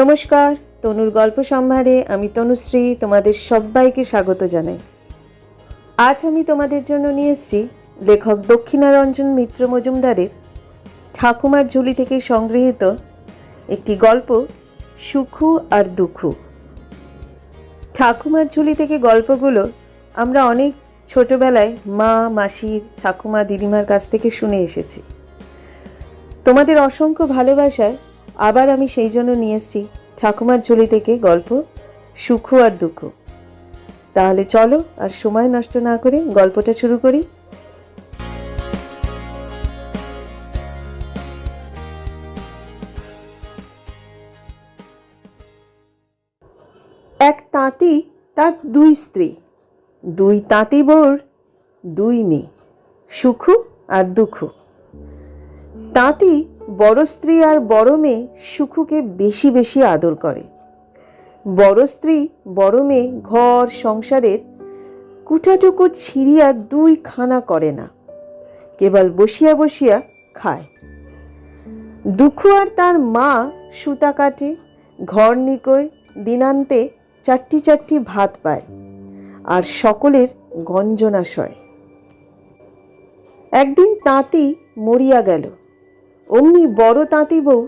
নমস্কার, তনুর গল্প সম্ভারে আমি তনুশ্রী তোমাদের সবাইকে স্বাগত জানাই। আজ আমি তোমাদের জন্য নিয়ে এসেছি লেখক দক্ষিণারঞ্জন মিত্র মজুমদারের ঠাকুমার ঝুলি থেকে সংগৃহীত একটি গল্প, সুখু আর দুঃখু। ঠাকুমার ঝুলি থেকে গল্পগুলো আমরা অনেক ছোটবেলায় মা, মাসি, ঠাকুমা, দিদিমার কাছ থেকে শুনে এসেছি। তোমাদের অসংখ্য ভালোবাসায় আবার আমি সেই জন্য নিয়ে এসেছি। ঠাকুমার ঝুলি থেকে গল্প, সুখ আর দুঃখ। তাহলে চলো আর সময় নষ্ট না করে গল্পটা শুরু করি। এক তাঁতি, তার দুই স্ত্রী। দুই তাঁতি বউর দুই মেয়ে। সুখু আর দুঃখ। তাঁতি বড় স্ত্রী আর বড় মেয়ে সুখুকে বেশি বেশি আদর করে। বড় স্ত্রী, বড় মেয়ে ঘর, সংসারের কুঠাটুকু ছিঁড়িয়া দুই খানা করে না, কেবল বসিয়া বসিয়া খায়। দুঃখ আর তার মা সুতা কাটে, ঘর নিকোয় দিনান্তে চারটি চারটি ভাত পায়, আর সকলের গঞ্জনাশয় একদিন তাঁতি মরিয়া গেল অমনি বড় তাঁতি বউ,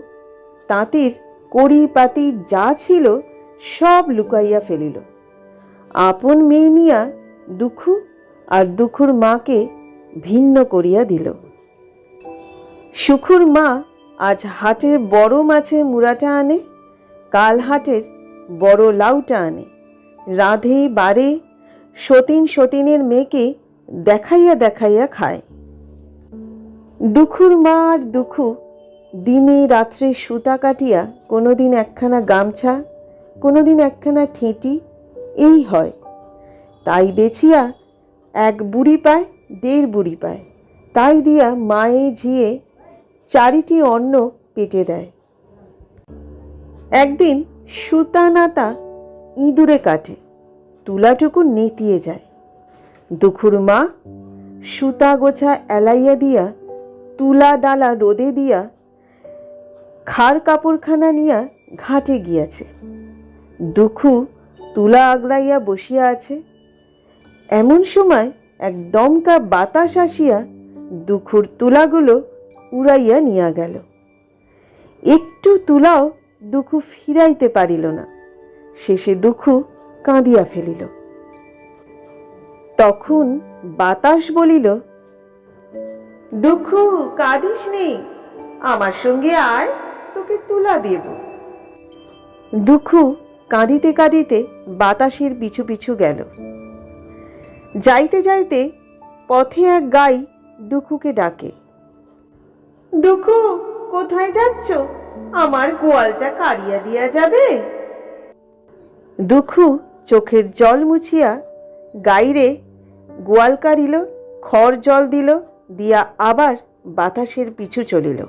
তাঁতির কড়ি পাতি যা ছিল সব লুকাইয়া ফেলিল। আপন মেয়ে নিয়া দুঃখ আর দুঃখুর মাকে ভিন্ন করিয়া দিল। সুখুর মা আজ হাটের বড় মাছের মুড়াটা আনে, কাল হাটের বড় লাউটা আনে। রাধে বারে সতীন সতীনের মেয়েকে দেখাইয়া দেখাইয়া খায়। দুখুর মা আর দুখু, দিনে রাত্রে সুতা কাটিয়া কোনোদিন একখানা গামছা, কোনোদিন একখানা ঠেঁটি, এই হয়। তাই বেচিয়া এক বুড়ি পায়, দেড় বুড়ি পায়। তাই দিয়া মায়ে ঝিয়ে চারিটি অন্ন পেটে দেয়। একদিন সুতা নাতা ইঁদুরে কাটে, তুলাটুকু নেতিয়ে যায়। দুখুর মা সুতা গোছা এলাইয়া দিয়া তুলা ডালা রোদে দিয়া খাড় কাপড়খানা নিয়া ঘাটে গিয়াছে। দুখু তুলা আগলাইয়া বসিয়া আছে। এমন সময় এক দমকা বাতাস আসিয়া দুখুর তুলাগুলো উড়াইয়া নিয়া গেল। একটু তুলাও দুখু ফিরাইতে পারিল না। শেষে দুখু কাঁদিয়া ফেলিল। তখন বাতাস বলিল দুঃখু কাঁদিস নেই, আমার সঙ্গে আয় তোকে তুলা দেব। দুঃখু কাঁদিতে কাঁদিতে বাতাসের পিছু পিছু গেল। যাইতে যাইতে পথে এক গাই দুঃখুকে ডাকে। দুঃখু, কোথায় যাচ্ছ? আমার গোয়ালটা কাড়িয়া দিয়া যাবে? দুঃখু চোখের জল মুছিয়া গাইরে গোয়াল কাড়িল, খড় জল দিল দিয়া আবার বাতাসের পিছু চলিল।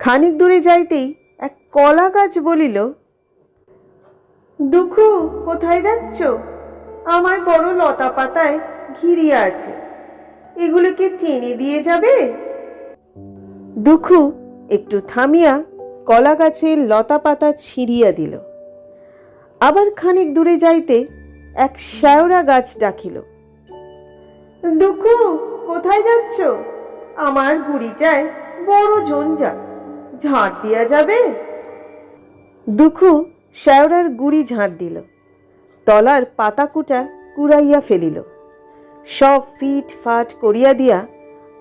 খানিক দূরে যাইতেই এক কলা গাছ বলিল, দুঃখু, কোথায় যাচ্ছ? আমার বড় লতা পাতায় ঘিরিয়া আছে। এগুলোকে টেনে দিয়ে যাবে? দুঃখু একটু থামিয়া কলা গাছের লতা পাতা ছিঁড়িয়া দিল। আবার খানিক দূরে যাইতে এক শ্যাওড়া গাছ ডাকিল, দুঃখু কোথায় যাচ্ছ? আমার গুড়িটায় বড় ঝঞ্ঝা। ঝাড় দিয়া যাবে? দুখু শ্যাওড়ার গুড়ি ঝাড় দিল। তলার পাতাকুটা কুড়াইয়া ফেলিল। সব ফিট ফাট করিয়া দিয়া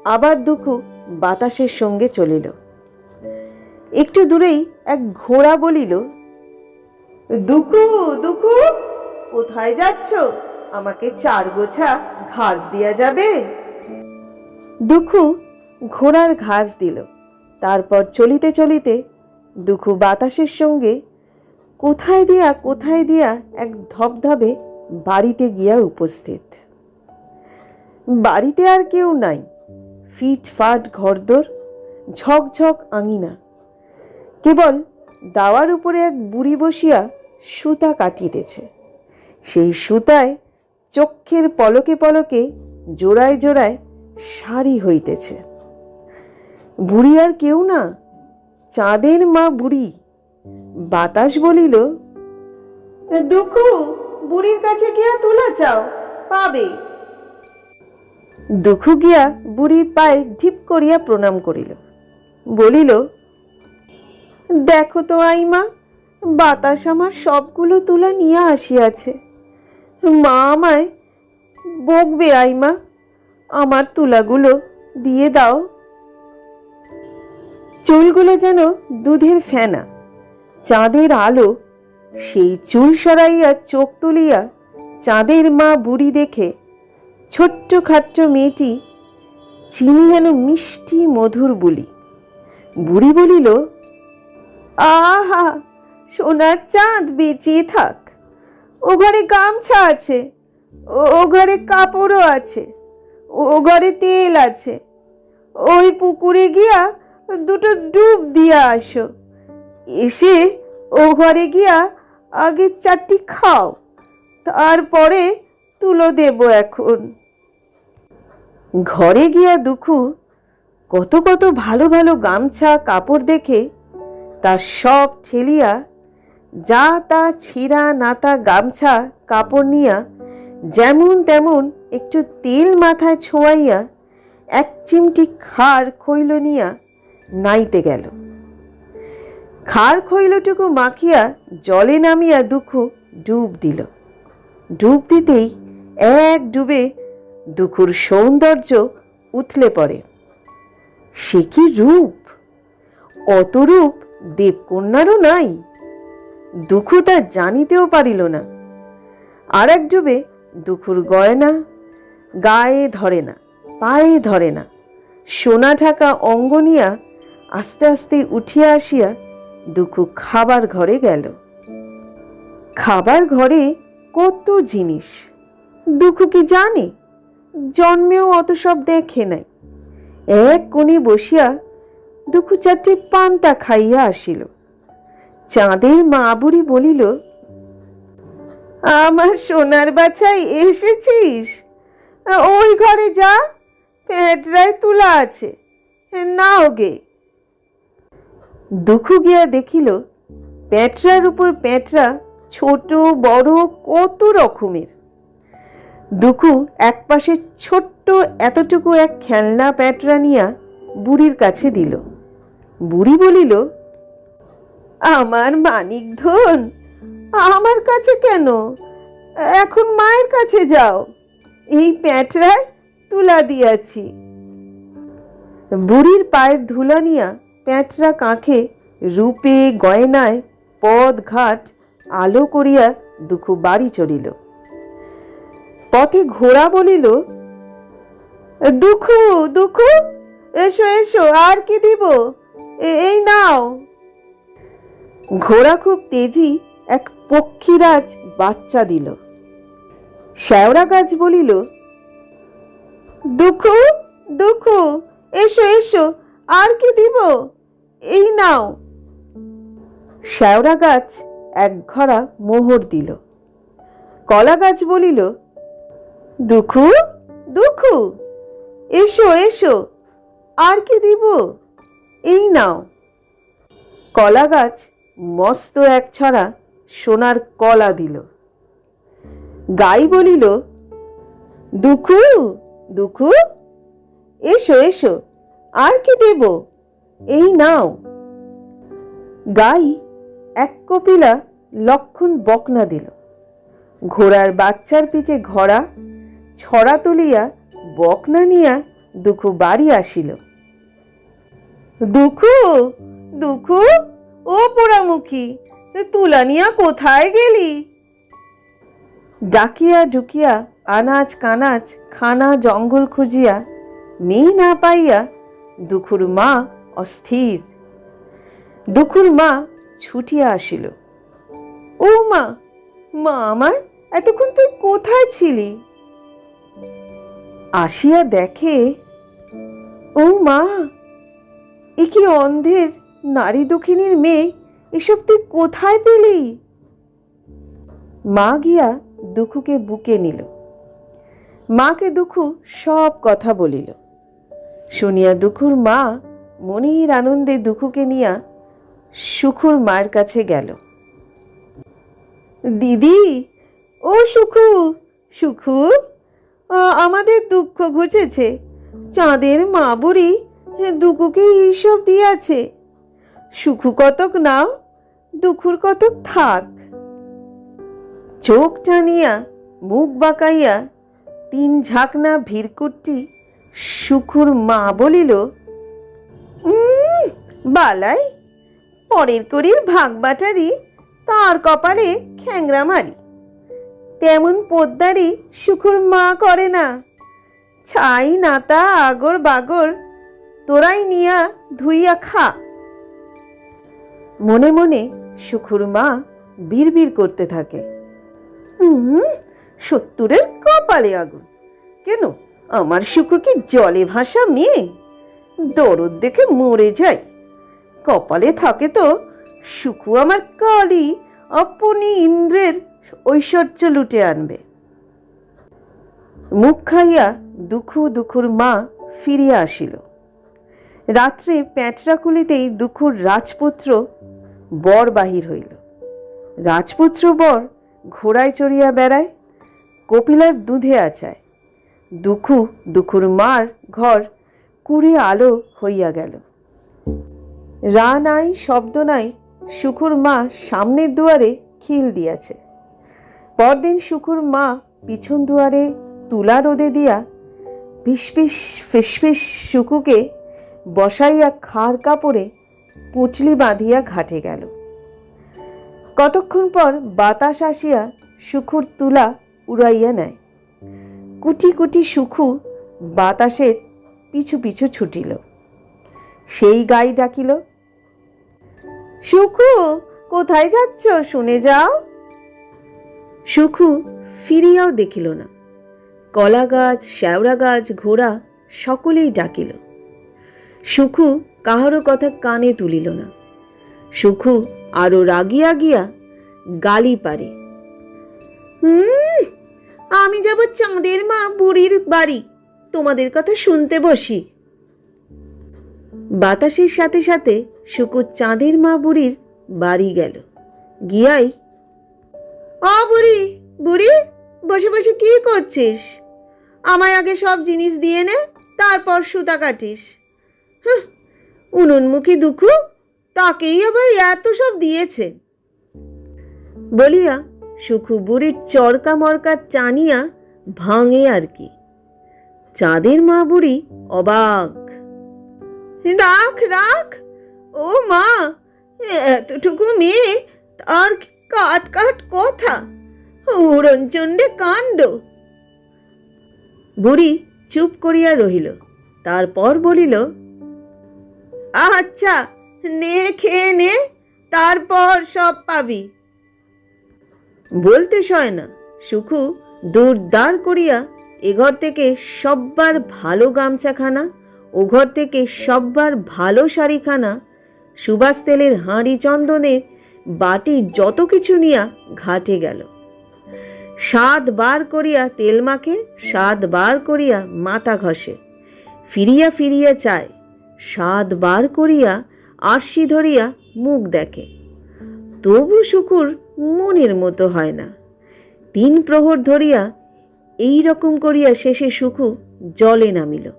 আবার দুখু বাতাসের সঙ্গে চলিল। একটু দূরেই এক ঘোড়া বলিল, দুখু দুখু, কোথায় যাচ্ছ? আমাকে চার গোছা ঘাস দিয়া যাবে? দুঃখু ঘোড়ার ঘাস দিল। তারপর চলিতে চলিতে দুখু বাতাসের সঙ্গে কোথায় দিয়া কোথায় দিয়া এক ধবধবে বাড়িতে গিয়া উপস্থিত। বাড়িতে আর কেউ নাই। ফিট ফাট ঘরদোর ঝকঝক আঙিনা। কেবল দাওয়ার উপরে এক বুড়ি বসিয়া সুতা কাটিতেছে। সেই সুতায় চক্ষের পলকে পলকে জোড়ায় জোড়ায় শাড়ি হইতেছে। বুড়ি আর কেউ না চাঁদের মা বুড়ি। বাতাস বলিল দুঃখু বুড়ির কাছে গিয়া তুলা চাও পাবে। দুঃখু গিয়া বুড়ি পায়ে ঢিপ করিয়া প্রণাম করিল। বলিল দেখো তো আইমা বাতাস আমার সবগুলো তুলা নিয়ে আসিয়াছে। মা আমায় বকবে আইমা। আমার তুলাগুলো দিয়ে দাও। চুলগুলো যেন দুধের ফেনা, চাঁদের আলো, সেই চুল সরাইয়া চোখ তুলিয়া চাঁদের মা বুড়ি দেখে ছোট্ট খাট্ট মেয়েটি চিনি যেন মিষ্টি মধুর বলি। বুড়ি বলিল, আহা, সোনার চাঁদ বেঁচিয়ে থাক। ও ঘরে গামছা আছে, ও ঘরে কাপড়ও আছে। ও ঘরে তেল আছে। ওই পুকুরে গিয়া দুটো ডুব দিয়া আসো। এসে ও ঘরে গিয়া আগে চারটি খাও, তারপরে তুলো দেব এখন। ঘরে গিয়া দুখু কত কত ভালো ভালো গামছা, কাপড় দেখে তা সব ছেলিয়া যা তা ছিঁড়া নাতা গামছা, কাপড় নিয়া যেমন তেমন একটু তেল মাথায় ছোঁয়াইয়া এক চিমটি খাড় খৈল নিয়া নাইতে গেল। খাড় খৈলটুকু মাখিয়া জলে নামিয়া দুঃখু ডুব দিল। ডুব দিতেই এক ডুবে দুখুর সৌন্দর্য উথলে পড়ে। সে কি রূপ? অত রূপ দেবকন্যারও নাই। দুঃখু তা জানিতেও পারিল না। আর এক ডুবে দুখুর গয়না গায়ে ধরে না, পায়ে ধরে না। সোনা ঢাকা অঙ্গ নিয়া আস্তে আস্তে উঠিয়া আসিয়া দুখু খাবার ঘরে গেল। খাবার ঘরে কত জিনিস, দুঃখু কি জানে? জন্মেও অত সব দেখে নাই। এক কোণে বসিয়া দুঃখু চারটে পান্তা খাইয়া আসিল। চাঁদের মা বুড়ি বলিল, আমার সোনার বাছাই এসেছিস? ওই ঘরে যা, পেটরায় তুলা আছে। নাও গে। দুঃখু গিয়া দেখিল প্যাটরার উপর প্যাটরা ছোট, বড়, কত রকমের। দুঃখু এক পাশে ছোট্ট এতটুকু এক খেলনা প্যাটরা নিয়া বুড়ির কাছে দিল। বুড়ি বলিল, আমার মানিক ধন, আমার কাছে কেন? এখন মায়ের কাছে যাও। এই প্যাঁটরায় তুলা দিয়াছি। বুড়ির পায়ের ধুলা নিয়া প্যাঁটরা কাঁখে রূপে গয়নায় পদ ঘাট আলো করিয়া দুঃখু বাড়ি চড়িল পথে ঘোড়া বলিল, দুঃখু দুঃখু, এসো এসো, আর কি দিব? এই নাও। ঘোড়া খুব তেজি এক পক্ষীরাজ বাচ্চা দিল। শ্যাওড়া গাছ বলিল দুঃখু দুঃখু এসো এসো আর কি দিব? এই নাও। শ্যাওড়া গাছ এক ঘরা মোহর দিল। কলা গাছ বলিল দুঃখু দুঃখু এসো এসো আর কি দিব? এই নাও। কলা গাছ মস্ত এক ছড়া সোনার কলা দিল। গাই বলিল, দুঃখু দুঃখু, এসো এসো, আর কি দেব? এই নাও। গাই এক কপিলা লক্ষণ বকনা দিল। ঘোড়ার বাচ্চার পিঠে ঘোড়া, ছড়া তুলিয়া বকনা নিয়া দুঃখু বাড়ি আসিল। দুঃখু দুঃখু, ও পোড়ামুখী, তুলা নিয়া কোথায় গেলি? ডাকিয়া ঢুকিয়া আনাজ কানাজ, খানা, জঙ্গল খুঁজিয়া, মেয়ে না পাইয়া দুখুর মা অস্থির। দুখুর মা ছুটিয়া আসিল। ও মা মা আমার, এতক্ষণ তুই কোথায় ছিলি? আসিয়া দেখে, ও মা, এ কি অন্ধের নারী দক্ষিণীর মেয়ে, এসব তুই কোথায় পেলি? মা গিয়া দুখুকে বুকে নিল। মাকে দুখু সব কথা বলিল। শুনিয়া দুখুর মা মনির আনন্দে দুখুকে নিয়া সুখুর মার কাছে গেল। দিদি, ও সুখু সুখু আমাদের দুঃখ ঘুচেছে। চাঁদের মা বুড়ি দুকুকে এইসব দিয়াছে। সুখু কতক নাও, দুখুর কতক থাক। চোখ টানিয়া মুখ বাঁকাইয়া তিন ঝাঁকনা ভিড়কুটটি সুখুর মা বলিল "উম, বালাই পরের করির ভাগ বাটারি তার কপালে খ্যাংরা মারি। তেমন পোদ্দারি সুখুর মা করে না। ছাই নাতা আগর বাগর তোরাই নিয়া ধুইয়া খা। মনে মনে সুখুর মা বিড়বিড় করতে থাকে। হুম, সত্তরের কপালে আগুন। কেন? আমার সুখু কি জলে ভাসা মেয়ে? দরদ দেখে মরে যায় কপালে থাকে তো সুখু আমার কালি আপনি ইন্দ্রের ঐশ্বর্য লুটে আনবে। মুখ খাইয়া দুঃখু দুঃখুর মা ফিরিয়া আসিল। রাত্রে প্যাঁচরা খুলিতেই দুঃখুর রাজপুত্র বর বাহির হইল। রাজপুত্র বর ঘোড়ায় চড়িয়া বেড়ায়, কপিলার দুধে আচায়। দুখু, দুখুর মার ঘর, কুড়ি আলো হইয়া গেল। রা নাই, শব্দ নাই সুখুর মা সামনের দুয়ারে খিল দিয়াছে। পরদিন সুখুর মা পিছন দুয়ারে তুলা রোদে দিয়া ফিসফিস ফিসফিস সুকুকে বসাইয়া খাড় কাপড়ে পুঁটলি বাঁধিয়া ঘাটে গেল। কতক্ষণ পর বাতাস আসিয়া সুখুর তুলা উড়াইয়া নেয়। কুটি কুটি সুখু বাতাসের পিছু পিছু ছুটিল। সেই গাই ডাকিল, সুখু, কোথায় যাচ্ছ? শুনে যাও। সুখু ফিরিয়াও দেখিল না। কলা গাছ, শ্যাওড়া গাছ, ঘোড়া সকলেই ডাকিল। সুখু কাহারও কথা কানে তুলিল না। সুখু আরও রাগিয়া গিয়া গালি পারে। হুম আমি যাব চাঁদের মা বুড়ির বাড়ি। তোমাদের কথা শুনতে বসি। বাতাসের সাথে সাথে শুকু চাঁদের মা বুড়ির বাড়ি গেল। গিয়াই অ বুড়ি বুড়ি বসে বসে কি করছিস? আমায় আগে সব জিনিস দিয়ে নে তারপর সুতা কাটিস। হাহ, উনুনমুখী দুঃখু তাকেই আবার এত সব দিয়েছে। বলিয়া সুখু বুড়ির চরকা মরকা টানিয়া ভাঙে আর কি। চাঁদের মা বুড়ি অবাক। রাখ রাখ, ও মা এতটুকু মেয়ে তার কাট কাট কথা, উড়নচণ্ডে কাণ্ড। বুড়ি চুপ করিয়া রহিল, তারপর বলিল আচ্ছা নে, খেয়ে নে, তারপর সব পাবি। বলতে সয় না, সুখু, দূর দাঁড় করিয়া এঘর থেকে সব্বার ভালো গামছাখানা, ও ঘর থেকে সব্বার ভালো শাড়িখানা সুবাস তেলের হাঁড়ি চন্দনের বাটি যত কিছু নিয়া ঘাটে গেল। সাত বার করিয়া তেল মাখে সাত বার করিয়া মাথা ঘষে। ফিরিয়া ফিরিয়া চায় সাত বার করিয়া আরশি ধরিয়া মুখ দেখে। তবু শুকুর মনের মতো হয় না। তিন প্রহর ধরিয়া এই রকম করিয়া শেষে সুখু জলে নামিল।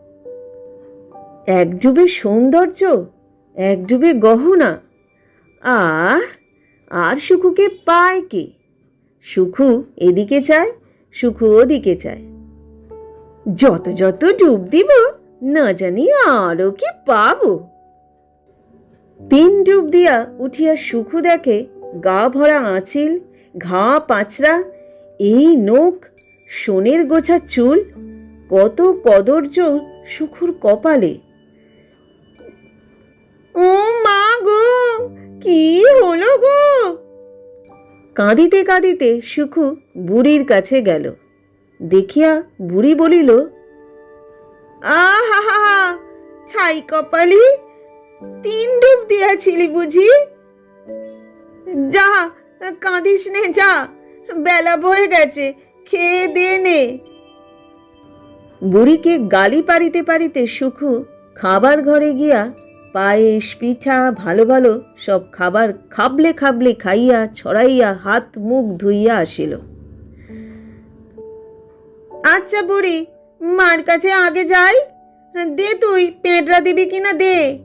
এক ডুবে সৌন্দর্য, এক ডুবে গহনা। আহ, আর সুখুকে পায় কে? সুখু এদিকে চায় সুখু ওদিকে চায়। যত যত ডুব দিব, না জানি আরও কি পাবো। তিন ডুব দিয়া উঠিয়া সুখু দেখে, গা ভরা আঁচিল, ঘা পাঁচড়া, এই নোক সোনের গোছা চুল, কত কদর্য সুখুর কপালে। ও মা গো, কি হলো গো? কাঁদিতে কাঁদিতে সুখু বুড়ির কাছে গেল। দেখিয়া বুড়ি বলিল, আহা হা, ছাই কপালি তিন ডুব দিয়াছিলি বুঝি? যা, কাঁদিস নে, যা। বেলা বয়ে গেছে, খেয়ে দে নে। বুড়িকে গালি পারিতে পারিতে সুখু খাবার ঘরে গিয়া পায়েস, পিঠা, ভালো ভালো সব খাবার খাবলে খাবলে খাইয়া, ছড়াইয়া, হাত মুখ ধুইয়া আসিল। আচ্ছা বুড়ি, মার কাছে আগে যাই। দে তুই পেঁটরা দিবি কিনা দে।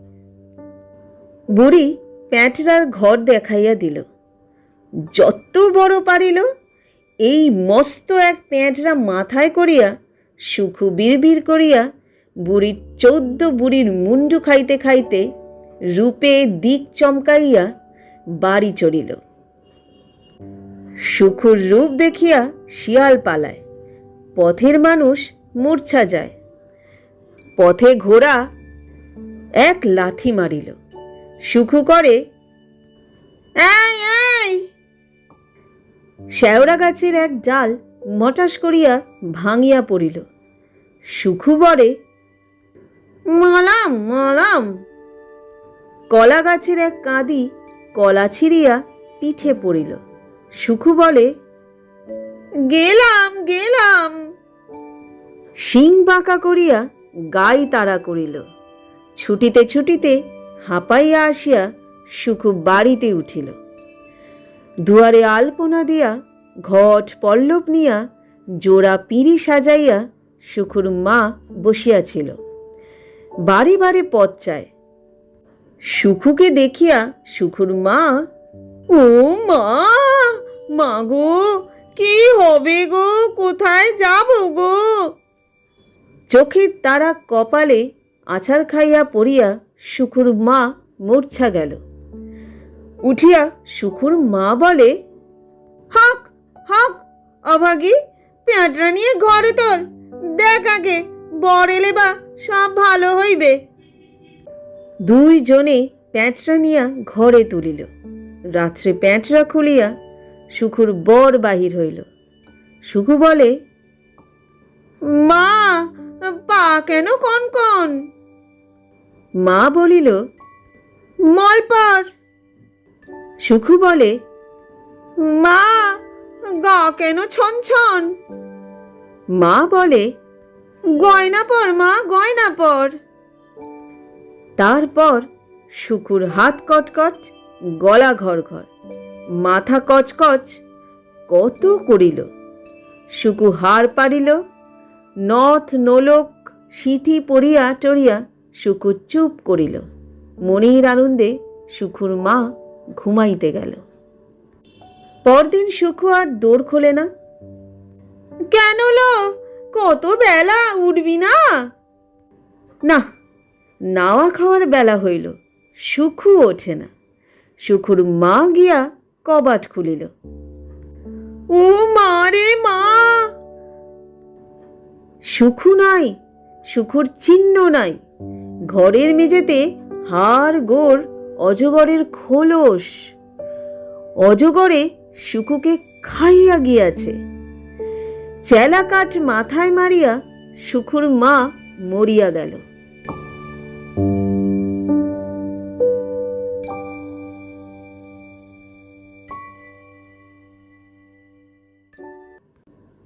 বুড়ি প্যাঁটরার ঘর দেখাইয়া দিল। যত বড় পারিল, এই মস্ত এক প্যাঁটরা মাথায় করিয়া, সুখু বিড়বিড় করিয়া, বুড়ির চৌদ্দ বুড়ির মুন্ডু খাইতে খাইতে রূপে দিক চমকাইয়া বাড়ি চড়িল সুখুর রূপ দেখিয়া শিয়াল পালায়। পথের মানুষ মূর্ছা যায়। পথে ঘোড়া এক লাথি মারিল। সুখু করে শ্যাওড়া গাছের এক ডাল মটাস করিয়া ভাঙিয়া পড়িল। সুখু বরে মলাম মলাম! কলা গাছের এক কাঁদি কলা ছিঁড়িয়া পিঠে পড়িল। সুখু বলে গেলাম গেলাম! শিং বাঁকা করিয়া গাই তাড়া করিল। ছুটিতে ছুটিতে হাঁপাইয়া আসিয়া সুখু বাড়িতে উঠিল। দুয়ারে আলপনা দিয়া, ঘট পল্লব নিয়া, জোড়া পিঁড়ি সাজাইয়া সুখুর মা বসিয়াছিল বাড়ি বাড়ি পথ চায়। সুখুকে দেখিয়া সুখুর মা, ও মা মা গো, কি হবে গো? কোথায় যাব গো? চোখের তারা কপালে আছাড় খাইয়া পড়িয়া সুখুর মা মূর্ছা গেল। উঠিয়া সুখুর মা বলে, হক হক, অভাগী, পেঁয়াটরা নিয়ে ঘরে তোল। দেখ আগে, বর এলে বা সব ভালো হইবে। দুইজনে প্যাঁচরা নিয়া ঘরে তুলিল। রাত্রে প্যাঁচরা খুলিয়া সুখুর বর বাহির হইল। সুখু বলে, মা, পা কেন কন কন মা বলিল, মলপার। সুখু বলে, মা, গা কেন ছন ছন মা বলে গয়না পর মা গয়না পর তারপর শুকুর হাত কটকট, গলা ঘর ঘর মাথা কচকচ, কত করিল। শুকু হার পারিল নথ নোলক, সিথি পড়িয়া টরিয়া শুকু চুপ করিল। মনের আনন্দে সুখুর মা ঘুমাইতে গেল। পরদিন সুখু আর দৌড় খোলে না। কেন লো? কত বেলা, উঠবি না? না, নাওয়া খাওয়ার বেলা হইল। সুখু ওঠে না। সুখুর মা গিয়া কবাট খুলিল। ও মা রে মা! সুখু নাই সুখুর চিহ্ন নাই। ঘরের মেঝেতে হাড়, গোড়, অজগরের খোলস। অজগরে শুকুকে খাইয়া গিয়াছে। চেলা কাঠ মাথায় মারিয়া শুকুর মা মরিয়া গেল।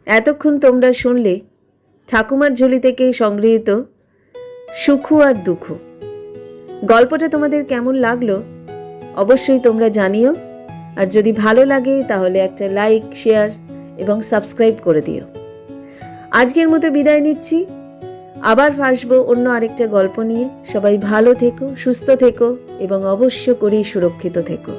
এতক্ষণ তোমরা শুনলে ঠাকুমার ঝুলি থেকে সংগৃহীত সুখু আর দুঃখ। গল্পটা তোমাদের কেমন লাগল? অবশ্যই তোমরা জানিও। আর যদি ভালো লাগে, তাহলে একটা লাইক, শেয়ার এবং সাবস্ক্রাইব করে দিও। আজকের মতো বিদায় নিচ্ছি। আবার আসব অন্য আরেকটা গল্প নিয়ে। সবাই ভালো থেকো, সুস্থ থেকো এবং অবশ্য করেই সুরক্ষিত থেকো।